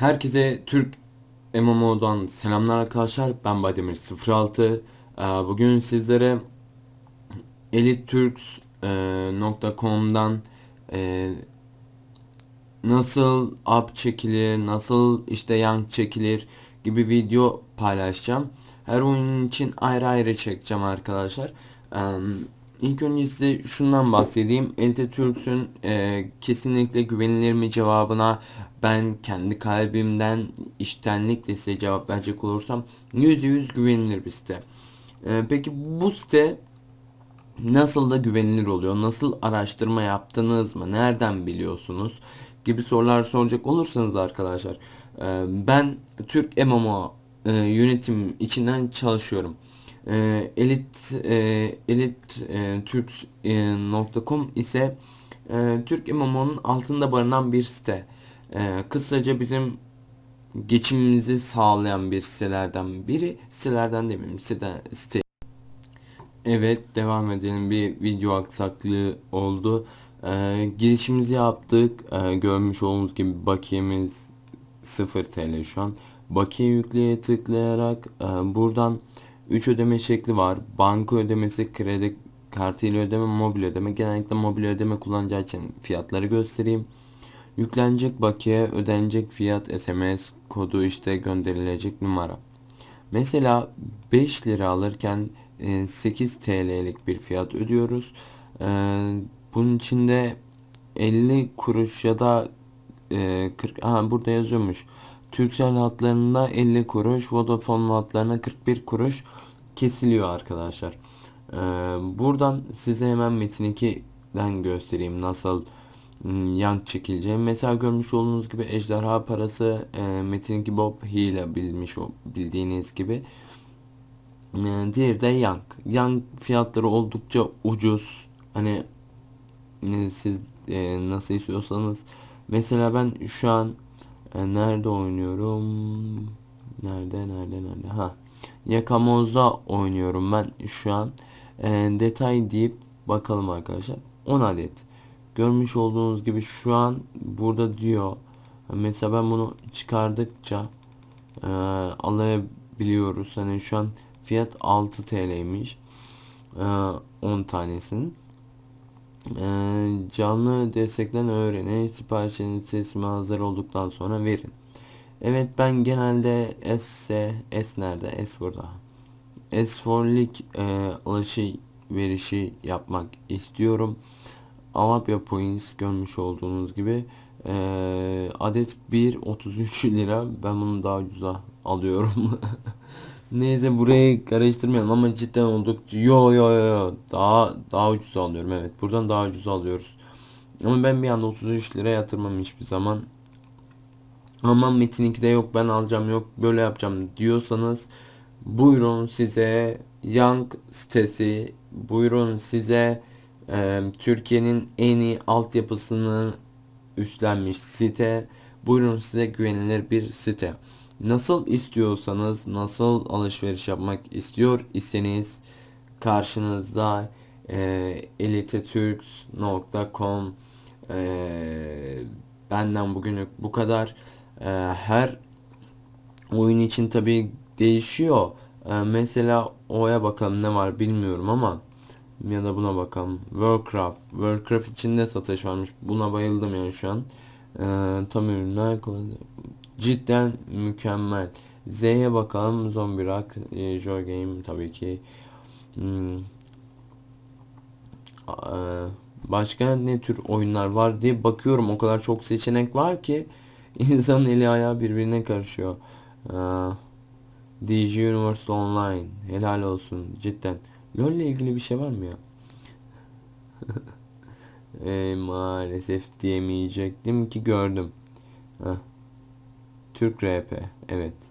Herkese Türk MMO'dan selamlar arkadaşlar. Ben Bademir 06. Ee, Bugün sizlere elitturks.com'dan e, nasıl up çekilir, nasıl işte yank çekilir gibi video paylaşacağım. Her oyun için ayrı ayrı çekeceğim arkadaşlar. Ee, İlk önce size şundan bahsedeyim. Elite Turks'ün e, kesinlikle güvenilir mi cevabına ben kendi kalbimden iştenlikle size cevap verecek olursam %100 güvenilir bir site. E, peki bu site nasıl da güvenilir oluyor? Nasıl araştırma yaptınız mı? Nereden biliyorsunuz? Gibi sorular soracak olursanız arkadaşlar e, ben Türk MMO e, yönetim içinden çalışıyorum. E, elit e, elit e, Turks.com ise e, Türk MMO'nun altında barınan bir site. E, kısaca bizim geçimimizi sağlayan bir sitelerden biri. Sitelerden demeyeyim site, site. Evet devam edelim bir video aksaklığı oldu. E, girişimizi yaptık. E, görmüş olduğunuz gibi bakiyemiz 0 TL şu an. Bakiye yükleye tıklayarak e, buradan 3 ödeme şekli var. Banka ödemesi, kredi kartıyla ödeme, mobil ödeme. Genellikle mobil ödeme kullanacağı için fiyatları göstereyim. Yüklenecek bakiye, ödenecek fiyat, SMS kodu işte gönderilecek numara. Mesela 5 lira alırken e, 8 TL'lik bir fiyat ödüyoruz. E, bunun içinde 50 kuruş ya da e, 40 aha burada yazıyormuş. Turkcell hatlarında 50 kuruş, Vodafone hatlarına 41 kuruş kesiliyor arkadaşlar. Buradan size hemen Metin 2'den göstereyim nasıl yan çekileceği. Mesela görmüş olduğunuz gibi ejderha parası e, Metin 2 Bob hile bilmiş bildiğiniz gibi. E, diğeri de yank. Yank fiyatları oldukça ucuz. Hani e, siz e, nasıl istiyorsanız. Mesela ben şu an e, nerede oynuyorum? Nerede nerede nerede? Ha. Yakamoz'da oynuyorum ben şu an. E, detay deyip bakalım arkadaşlar. 10 adet. Görmüş olduğunuz gibi şu an burada diyor. Mesela ben bunu çıkardıkça e, alabiliyoruz. Hani şu an fiyat 6 TL'ymiş. E, 10 tanesinin. Ee, canlı destekten öğrenin. Siparişiniz teslim hazır olduktan sonra verin. Evet ben genelde S, S nerede? S burada. S4'lik e, alışı verişi yapmak istiyorum. Alapya Points görmüş olduğunuz gibi e, adet 1.33 lira. Ben bunu daha ucuza alıyorum. Neyse burayı karıştırmayalım ama cidden oldukça yo yo yo daha daha ucuz alıyorum evet buradan daha ucuz alıyoruz. Ama ben bir anda 33 lira yatırmam hiçbir zaman. Ama Metin 2'de yok ben alacağım yok böyle yapacağım diyorsanız buyurun size Young sitesi buyurun size e, Türkiye'nin en iyi altyapısını üstlenmiş site buyurun size güvenilir bir site. Nasıl istiyorsanız, nasıl alışveriş yapmak istiyor iseniz karşınızda e, eliteturks.com e, benden bugünlük bu kadar. E, her oyun için tabi değişiyor. E, mesela oya bakalım ne var bilmiyorum ama ya da buna bakalım. Warcraft. Warcraft içinde satış varmış. Buna bayıldım yani şu an. E, tam ürünler cidden mükemmel. Z'ye bakalım. Zombie Rock, e, Joy Game tabii ki. Hmm. E, başka ne tür oyunlar var diye bakıyorum. O kadar çok seçenek var ki insanın eli ayağı birbirine karışıyor. E, DJ Universe Online. Helal olsun. Cidden. LoL ile ilgili bir şey var mı ya? e, maalesef diyemeyecektim ki gördüm. Heh. Türk RP. Evet.